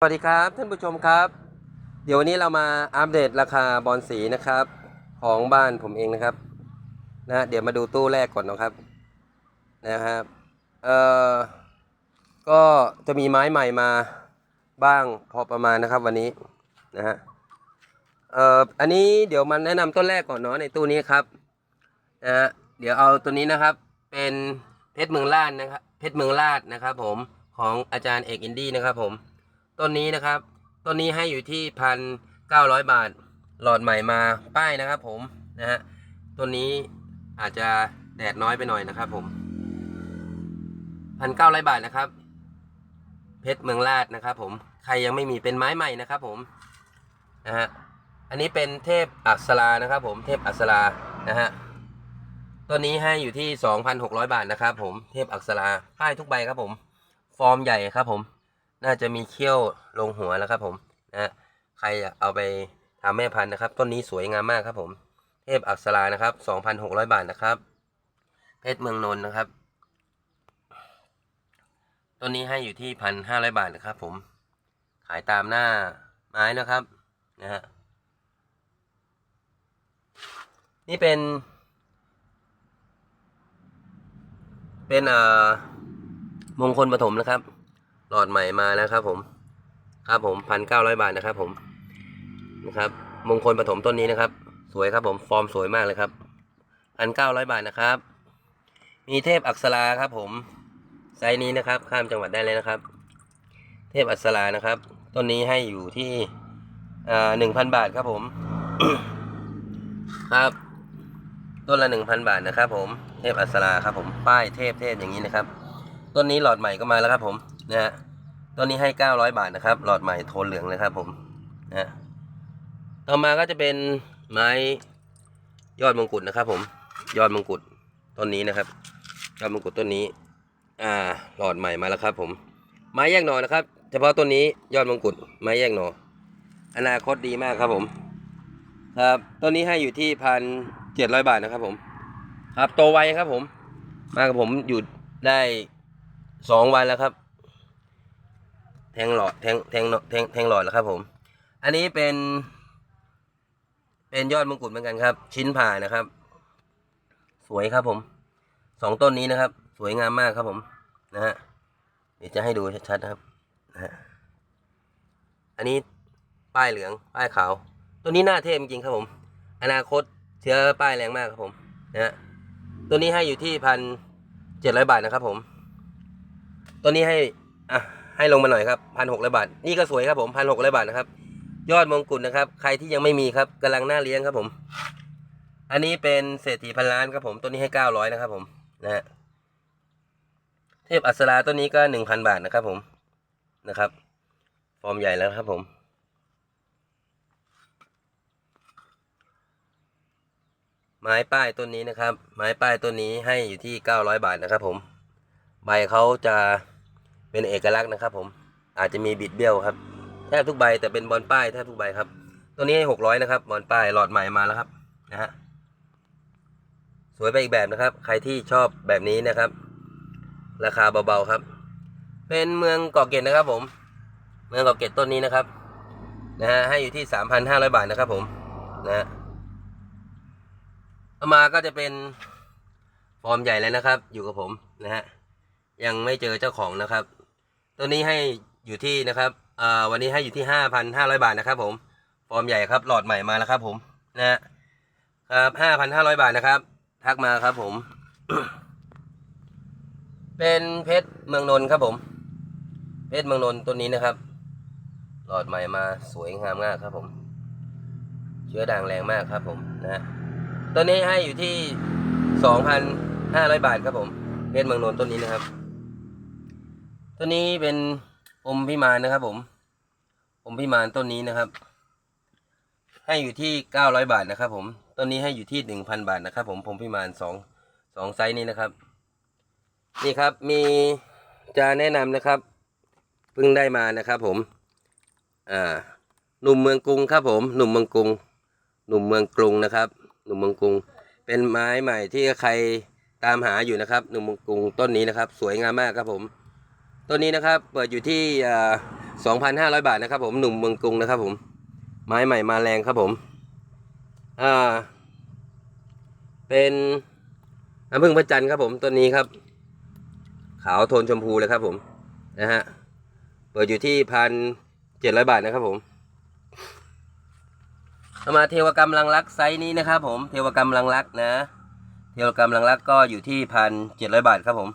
สวัสดีครับท่านผู้ชมครับ เดี๋ยววันนี้เรามาอัปเดตราคาบอลสีนะครับ ของบ้านผมเองนะครับนะเดี๋ยวมาดูตู้แรกก่อนนะครับนะครับเอ่อก็จะมีไม้ใหม่มาบ้างพอประมาณนะครับวันนี้นะฮะเอ่ออันนี้เดี๋ยวมาแนะนำต้นแรกก่อนเนาะในตู้นี้ครับนะฮะเดี๋ยวเอาตัวนี้นะครับเป็นเพชรเมืองลาดนะครับเพชรเมืองลาดนะครับ ผมของอาจารย์เอกอินดี้นะครับผม ต้นนี้นะครับต้นนี้ให้อยู่ที่พันเก้าร้อยบาท หลอดใหม่มาป้ายนะครับ ผมนะฮะต้นนี้อาจจะแดดน้อยไปหน่อยนะครับ ผมพันเก้าร้อยบาทนะครับ เพชรเมืองลาดนะครับ ผมใครยังไม่มีเป็นไม้ใหม่นะครับ ผมนะฮะอันนี้เป็นเทพอักษรานะครับ ผมเทพอักษรานะฮะต้นนี้ให้อยู่ที่สองพันหกร้อยบาทนะครับ ผมเทพอักษราป้ายทุกใบครับผม ฟอร์มใหญ่ครับผม น่าจะมีเขี้ยวลงหัวแล้วครับผมนะใครอยากเอาไปทำแม่พันธุ์นะครับ ต้นนี้สวยงามมากครับผม เทพอักษรานะครับ 2,600 บาทนะครับ เพชรเมืองนนท์นะครับ ต้นนี้ให้อยู่ที่พันห้าร้อยบาทนะครับ ผม ขายตามหน้าไม้นะครับนะฮะนี่เป็น เป็นเอ่อมงคลปฐมนะครับ หลอดใหม่มาแล้วครับผม ครับผมพันเก้าร้อยบาทนะครับผมนะครับ มงคลปฐมต้นนี้นะครับ สวยครับผมฟอร์มสวยมากเลยครับพันเก้าร้อยบาทนะครับ มีเทพอักษราครับผมไซส์นี้นะครับ ข้ามจังหวัดได้เลยนะครับ เทพอักษรานะครับต้นนี้ให้อยู่ที่หนึ่งพันบาทครับผม ครับต้นละหนึ่งพันบาทนะครับผมเทพอักษราครับผมป้ายเทพเทพอย่างนี้นะครับ ต้นนี้หลอดใหม่ก็มาแล้วครับผม นะฮะต้นนี้ให้ 900 บาทนะครับ หลอดใหม่โทนเหลืองเลยครับผมนะฮะต่อมาก็จะเป็นไม้ยอดมงกุฎนะครับผม ยอดมงกุฎต้นนี้นะครับ ยอดมงกุฎต้นนี้ อ่า หลอดใหม่มาแล้วครับ ผม ไม้แยกหน่อนะครับ เฉพาะต้นนี้ยอดมงกุฎไม้แยกหน่อ อนาคตดีมากครับผม ครับต้นนี้ให้อยู่ที่พันเจ็ดร้อยบาทนะครับ ผม ครับโตไวครับผม มากับผมอยู่ได้สองวันแล้วครับ แทงหลอดแทงแทงแทงแทงหลอดแล้วครับผม อันนี้เป็น เป็นยอดมงกุฎเหมือนกันครับ ชิ้นผ่านะครับ สวยครับผมสองต้นนี้นะครับ สวยงามมากครับผมนะฮะเดี๋ยวจะให้ดูชัดๆนะครับนะฮะอันนี้ป้ายเหลืองป้ายขาวตัวนี้หน้าเทพจริงครับผม อนาคตเชื้อป้ายแรงมากครับผมนะฮะตัวนี้ให้อยู่ที่พันเจ็ดร้อยบาทนะครับผม ตัวนี้ให้อะ ให้ลงมาหน่อยครับพันหกร้อยบาท นี่ก็สวยครับผมพันหกร้อยบาทนะครับ ยอดมงกุฎนะครับ ใครที่ยังไม่มีครับกำลังน่าเลี้ยงครับผม อันนี้เป็นเศรษฐีพันล้านครับผมตัวนี้ให้เก้าร้อยนะครับผมนะฮะเทพอัศราตัวนี้ก็หนึ่งพันบาทนะครับผมนะครับ ฟอร์มใหญ่แล้วครับผมไม้ป้ายต้นนี้นะครับ ไม้ป้ายต้นนี้ให้อยู่ที่เก้าร้อยบาทนะครับผม ใบเขาจะ เป็นเอกลักษณ์นะครับ ผมอาจจะมีบิดเบี้ยวครับแทบทุกใบแต่เป็นบอลป้ายแทบทุกใบครับ ตัวนี้ให้หกร้อยนะครับบอลป้ายหลอดใหม่มาแล้วครับนะฮะสวยไปอีกแบบนะครับ ใครที่ชอบแบบนี้นะครับ ราคาเบาๆครับ เป็นเมืองเกาะเกร็ดนะครับ ผม เมืองเกาะเกร็ดต้นนี้นะครับนะฮะให้อยู่ที่สามพันห้าร้อยบาทนะครับ ผมนะฮะต่อมาก็จะเป็นฟอร์มใหญ่เลยนะครับ อยู่กับผมนะฮะยังไม่เจอเจ้าของนะครับ ตัวนี้ให้อยู่ที่นะครับอ่าวันนี้ให้อยู่ที่ห้าพันห้าร้อยบาทนะครับผมฟอร์มใหญ่ครับหลอดใหม่มาแล้วครับ ผมนะครับห้าพันห้าร้อยบาทนะครับ ทักมาครับผม เป็นเพชรเมืองนนท์ครับผม เพชรเมืองนนท์ต้นนี้นะครับ หลอดใหม่มาสวยงามมากครับผม เชื้อด่างแรงมากครับผมนะตัวนี้ให้อยู่ที่สองพันห้าร้อยบาทครับผม เพชรเมืองนนท์ต้นนี้นะครับ ตัวนี้เป็นอมพิมานนะครับ ผม อมพิมานต้นนี้นะครับ ให้อยู่ที่เก้าร้อยบาทนะครับ ผมต้นนี้ให้อยู่ที่หนึ่งพันบาทนะครับ ผมผมพิมานสองสองไซส์นี้นะครับ นี่ครับมีจะแนะนำนะครับเพิ่งได้มานะครับ ผมอ่าหนุ่มเมืองกรุงครับ ผมหนุ่มเมืองกรุง หนุ่มเมืองกรุงนะครับ หนุ่มเมืองกรุง เป็นไม้ใหม่ที่ใครตามหาอยู่นะครับ หนุ่มเมืองกรุงต้นนี้นะครับ สวยงามมากครับผม ต้นนี้นะครับเปิดอยู่ที่สองพันห้าร้อยบาทนะครับผมหนุ่มเมืองกรุงนะครับผมไม้ใหม่มาแรงครับผมอ่าเป็นน้ำผึ้งพระจันทร์ครับผมต้นนี้ครับ ขาวโทนชมพูเลยครับผมนะฮะเปิดอยู่ที่พันเจ็ดร้อยบาทนะครับผมมาเทวกรรมลังรักไซส์นี้นะครับผมเทวกรรมลังรักนะ เทวกรรมลังรักก็อยู่ที่พันเจ็ดร้อยบาทครับผม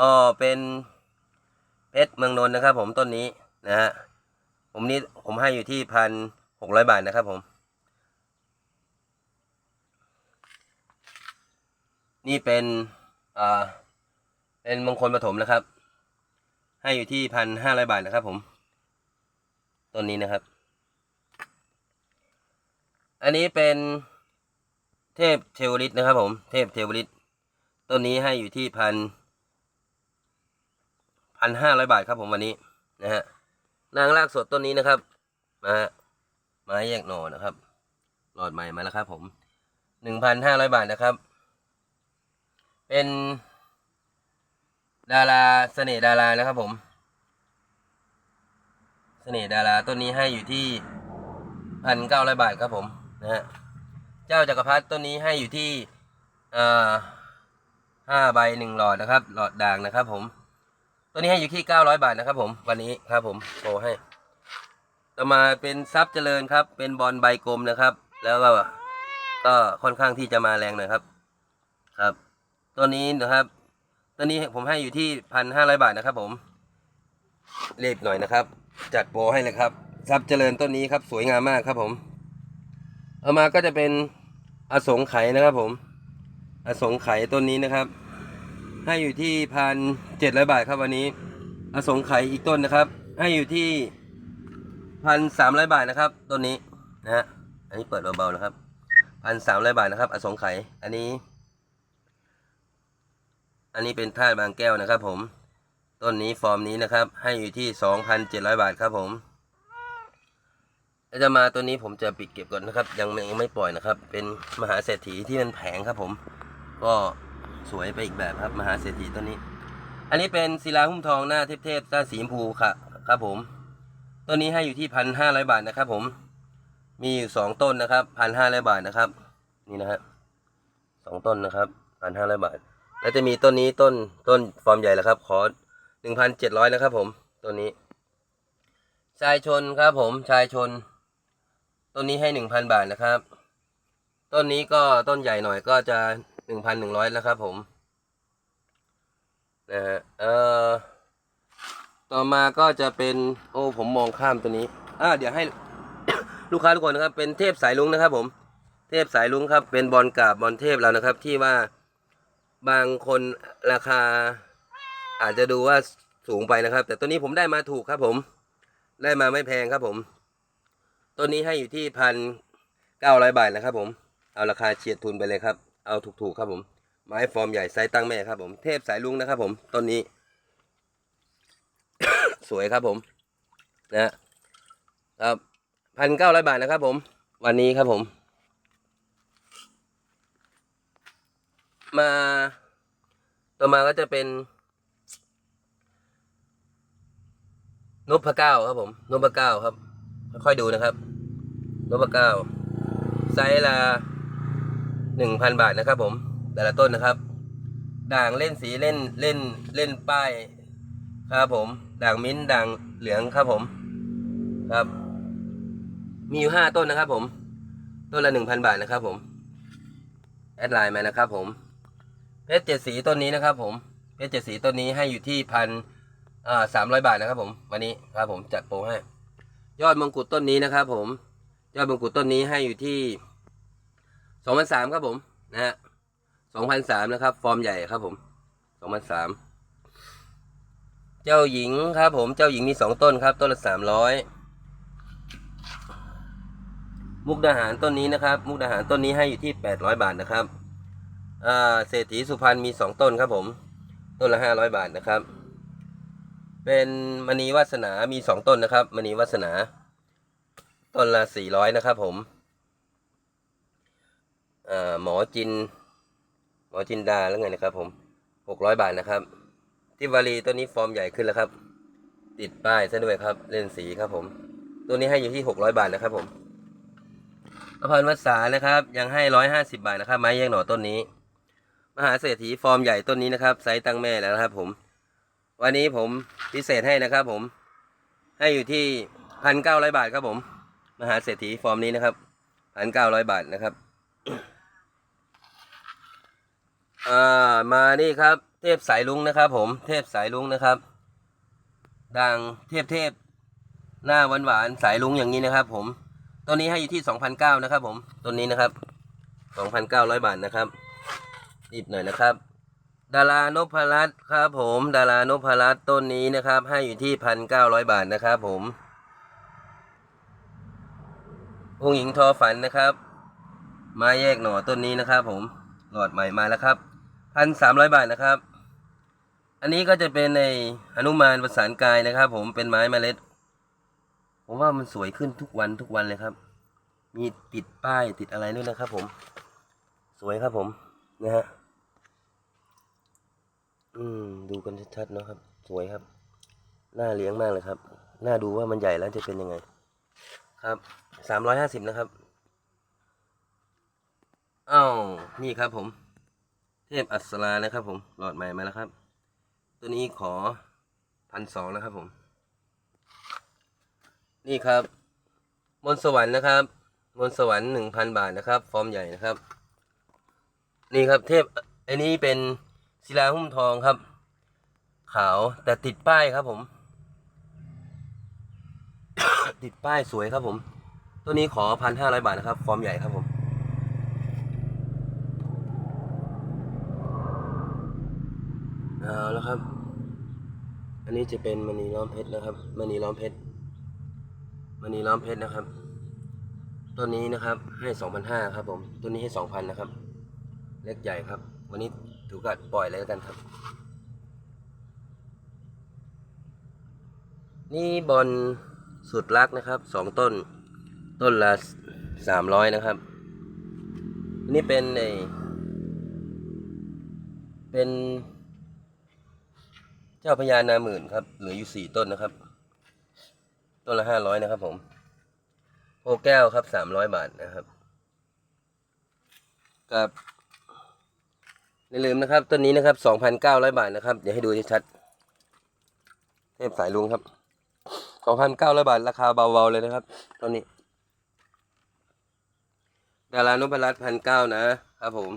อ๋อเป็นเพชรเมืองนนท์นะครับ ผมต้นนี้นะฮะผมนี้ผมให้อยู่ที่พันหกร้อยบาทนะครับผม นี่เป็นอ่าเป็นมงคลปฐมนะครับ ให้อยู่ที่พันห้าร้อยบาทนะครับ ผมต้นนี้นะครับ อันนี้เป็นเทพเทวฤทธิ์นะครับ ผม เทพเทวฤทธิ์ต้นนี้ให้อยู่ที่พัน พันห้าร้อยบาทครับผมวันนี้นะฮะนางรากสดต้นนี้นะครับมาฮะไม้แยกหน่อนะครับ หลอดใหม่มาแล้วครับ ผมหนึ่งพันห้าร้อยบาทนะครับ เป็น ดาราเสน่ห์ดารานะครับ ผม เสน่ห์ดาราต้นนี้ให้อยู่ที่พันเก้าร้อยบาทครับผมนะฮะเจ้าจักรพรรดิต้นนี้ให้อยู่ที่อ่าห้าใบหนึ่งหลอดนะครับ หลอดด่างนะครับ ผม ตัวนี้ให้อยู่ที่เก้าร้อยบาทนะครับผมวันนี้ครับผมโปรให้ต่อมาเป็นทรัพย์เจริญครับ เป็นบอลใบกลมนะครับ แล้วก็ก็ค่อนข้างที่จะมาแรงหน่อยครับ ครับ ตัวนี้นะครับ ตัวนี้ผมให้อยู่ที่พันห้าร้อยบาทนะครับ ผมเรีบหน่อยนะครับ จัดโปรให้เลยครับทรัพย์เจริญต้นนี้ครับ สวยงามมากครับผม เอามาก็จะเป็นอสงไขยนะครับ ผม อสงไขยต้นนี้นะครับ ให้อยู่ที่พันเจ็ดร้อยบาทครับวันนี้ อสงไขยอีกต้นนะครับ ให้อยู่ที่พันสามร้อยบาทนะครับต้นนี้นะฮะอันนี้เปิดเบาๆนะครับพันสามร้อยบาทนะครับ อสงไขยอันนี้ อันนี้เป็นธาตุบางแก้วนะครับ ผมต้นนี้ฟอร์มนี้นะครับ ให้อยู่ที่สองพันเจ็ดร้อยบาทครับผมจะมาตัวนี้ผมจะปิดเก็บก่อนนะครับ ยังไม่ยังไม่ปล่อยนะครับ เป็นมหาเศรษฐีที่มันแผงครับผม ก็ สวยไปอีกแบบครับ มหาเศรษฐีต้นนี้ อันนี้เป็นศิลาหุ้มทองหน้าเทพเทพด้าสีชมพูค่ะ ครับผมต้นนี้ให้อยู่ที่พันห้าร้อยบาทนะครับ ผม มีอยู่สองต้นนะครับพันห้าร้อยบาทนะครับ นี่นะฮะสองต้นนะครับพันห้าร้อยบาท แล้วจะมีต้นนี้ต้นต้นฟอร์มใหญ่แล้วครับ ขอหนึ่งพันเจ็ดร้อยนะครับ ผมต้นนี้ ชายชนครับ ผมชายชน ต้นนี้ให้หนึ่งพันบาทนะครับ ต้นนี้ก็ต้นใหญ่หน่อยก็จะ หนึ่งพันหนึ่งร้อยแล้วครับผม นะฮะ เอ่อ ต่อมาก็จะเป็น โอ้ผมมองข้ามตัวนี้ อ่า เดี๋ยวให้ ลูกค้าทุกคนนะครับ เป็นเทพสายลุงนะครับผม เทพสายลุงครับ เป็นบอลกาบบอลเทพแล้วนะครับ ที่ว่าบางคนราคา อาจจะดูว่าสูงไปนะครับ แต่ตัวนี้ผมได้มาถูกครับ ผม ได้มาไม่แพงครับผม ตัวนี้ให้อยู่ที่พันเก้าร้อยบาทนะครับผม เอาราคาเฉียดทุนไปเลยครับ เอาถูกๆครับผม ไม้ฟอร์มใหญ่ไซส์ตั้งแม่ครับผม เทพสายลุงนะครับผมต้นนี้ สวยครับผม นะครับพันเก้าร้อยบาทนะครับผม วันนี้ครับผม มาต่อมาก็จะเป็นนพเก้าครับผมนพเก้าครับ ค่อยดูนะครับนพเก้าไซส์ละ หนึ่งพันบาทนะครับ ผมแต่ละต้นนะครับ ด่างเล่นสีเล่นเล่นเล่นป้ายครับผม ด่างมิ้นด่างเหลืองครับผมครับ มีอยู่ห้าต้นนะครับ ผม ต้นละหนึ่งพันบาทนะครับ ผมแอดไลน์มานะครับ ผมเพชรเจ็ดสีต้นนี้นะครับ ผมเพชรเจ็ดสีต้นนี้ให้อยู่ที่พันสามร้อยบาทนะครับ ผม วันนี้ครับ ผมจัดโปรให้ยอดมงกุฎต้นนี้นะครับ ผม ยอดมงกุฎต้นนี้ให้อยู่ที่ สองพันสามครับผม นะฮะสองพันสามนะครับ ฟอร์มใหญ่ครับผมสองพันสามเจ้าหญิงครับผม เจ้าหญิงมีสองต้นครับ ต้นละสามร้อยมุกดาหารต้นนี้นะครับ มุกดาหารต้นนี้ให้อยู่ที่แปดร้อยบาทนะครับเศรษฐีสุพรรณมีสองต้นครับผม ต้นละห้าร้อยบาทนะครับ เป็นมณีวาสนามีสองต้นนะครับมณีวาสนา ต้นละสี่ร้อยนะครับผม หมอจิน หมอจินดาแล้วไงนะครับผมหกร้อยบาทนะครับ ที่วารีต้นนี้ฟอร์มใหญ่ขึ้นแล้วครับ ติดป้ายซะด้วยครับ เล่นสีครับผม ตัวนี้ให้อยู่ที่หกร้อยบาทนะครับผมอภันวัดสานะครับ ยังให้ร้อยห้าสิบาทนะครับ ไม้แยกหน่อต้นนี้ มหาเศรษฐีฟอร์มใหญ่ต้นนี้นะครับไซส์ตั้งแม่แล้วนะครับ ผม วันนี้ผมพิเศษให้นะครับ ผม ให้อยู่ที่พันเก้าร้อยบาทครับผม มหาเศรษฐีฟอร์มนี้นะครับพันเก้าร้อยบาทนะครับ อ่ามานี่ครับ เทพสายลุงนะครับ ผม เทพสายลุงนะครับ ดังเทพเทพหน้าหวานหวานสายลุงอย่างนี้นะครับ ผมตัวนี้ให้อยู่ที่สองพันเก้านะครับ ผมตัวนี้นะครับสองพันเก้าร้อยบาทนะครับรีบหน่อยนะครับ ดารานพรัตน์ครับผม ดารานพรัตน์ต้นนี้นะครับ ให้อยู่ที่พันเก้าร้อยบาทนะครับผมองหญิงทอฝันนะครับ มาแยกหน่อต้นนี้นะครับ ผมหลอดใหม่มาแล้วครับ พันสามร้อยบาทนะครับ อันนี้ก็จะเป็นในหนุมานประสานกายนะครับ ผมเป็นไม้เมล็ด ผมว่ามันสวยขึ้นทุกวันทุกวันเลยครับ มีติดป้ายติดอะไรด้วยนะครับ ผม สวยครับผมนะฮะอืม ดูกันชัดๆเนาะครับ สวยครับน่าเลี้ยงมากเลยครับ น่าดูว่ามันใหญ่แล้วจะเป็นยังไง ครับ สามร้อยห้าสิบนะครับ อ้าว นี่ครับผม เทพอัศรานะครับผม หลอดใหม่มาแล้วครับ ตัวนี้ขอพันสองนะครับผม นี่ครับ มนสวรรค์นะครับ มนสวรรค์หนึ่งพันบาทนะครับ ฟอร์มใหญ่นะครับ นี่ครับเทพอันนี้เป็นศิลาหุ้มทองครับ ขาวแต่ติดป้ายครับผม ติดป้ายสวยครับผม ตัวนี้ขอพันห้าร้อยบาทนะครับ ฟอร์มใหญ่ครับผม เอา แล้วครับ อันนี้จะเป็นมณีล้อมเพชรนะครับมณีล้อมเพชรมณีล้อมเพชรนะครับ ตัวนี้นะครับให้สองพันห้าครับผมตัวนี้ให้สองพันนะครับ เล็กใหญ่ครับ วันนี้ถือกัดปล่อยเลยแล้วกันครับ นี่บอลสุดรักนะครับสองต้น ต้นละสามร้อยนะครับ นี่เป็นไอเป็น เจ้าพญานาหมื่นครับ เหลืออยู่สี่ต้นนะครับ ต้นละห้าร้อยนะครับ ผมโพแก้วครับสามร้อยบาทนะครับ กับอย่าลืมนะครับต้นนี้นะครับสองพันเก้าร้อยบาทนะครับเดี๋ยวให้ดูชัดๆเทพสายลุงครับสองพันเก้าร้อยบาทราคาเบาๆเลยนะครับต้นนี้ ดารานุพรัตน์พันเก้านะครับผม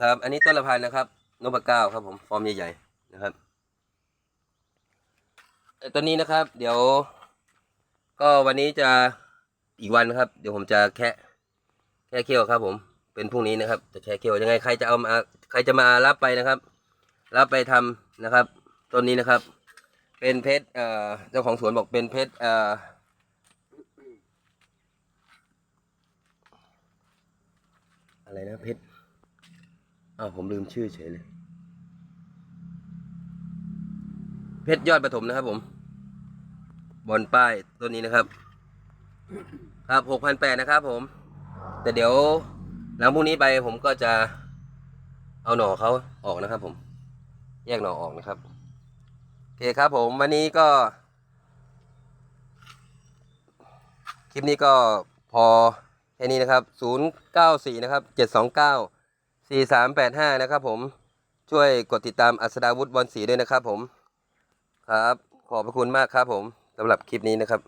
ครับ อันนี้ต้นละพันนะครับนพเก้าครับผม ฟอร์มใหญ่ๆ นะครับเอ่อตัวนี้นะครับ เดี๋ยว ก็วันนี้จะอีกวันนะครับ เดี๋ยวผมจะแคะแค่เคียวครับผมเป็นพรุ่งนี้นะครับ จะแค่เคียวยังไงใครจะเอามาใครจะมารับไปนะครับ รับไปทำนะครับต้นนี้นะครับ เป็นเพชรเอ่อเจ้าของสวนบอกเป็นเพชรเอ่ออะไรนะเพชรอ้าวผมลืมชื่อเฉยเลย เพชรยอดประถมนะครับผม บอลป้ายตัวนี้นะครับ ครับหกพันแปดนะครับผม แต่เดี๋ยวหลังพรุ่งนี้ไปผมก็จะเอาหน่อเขาออกนะครับผม แยกหน่อออกนะครับ โอเคครับผมวันนี้ก็ คลิปนี้ก็พอแค่นี้นะครับ 094 นะครับ 729 4385 นะครับผม ช่วยกดติดตามอัศดาวุฒิบอลสีด้วยนะครับผม ครับ ขอบพระคุณมากครับผมสำหรับคลิปนี้นะครับ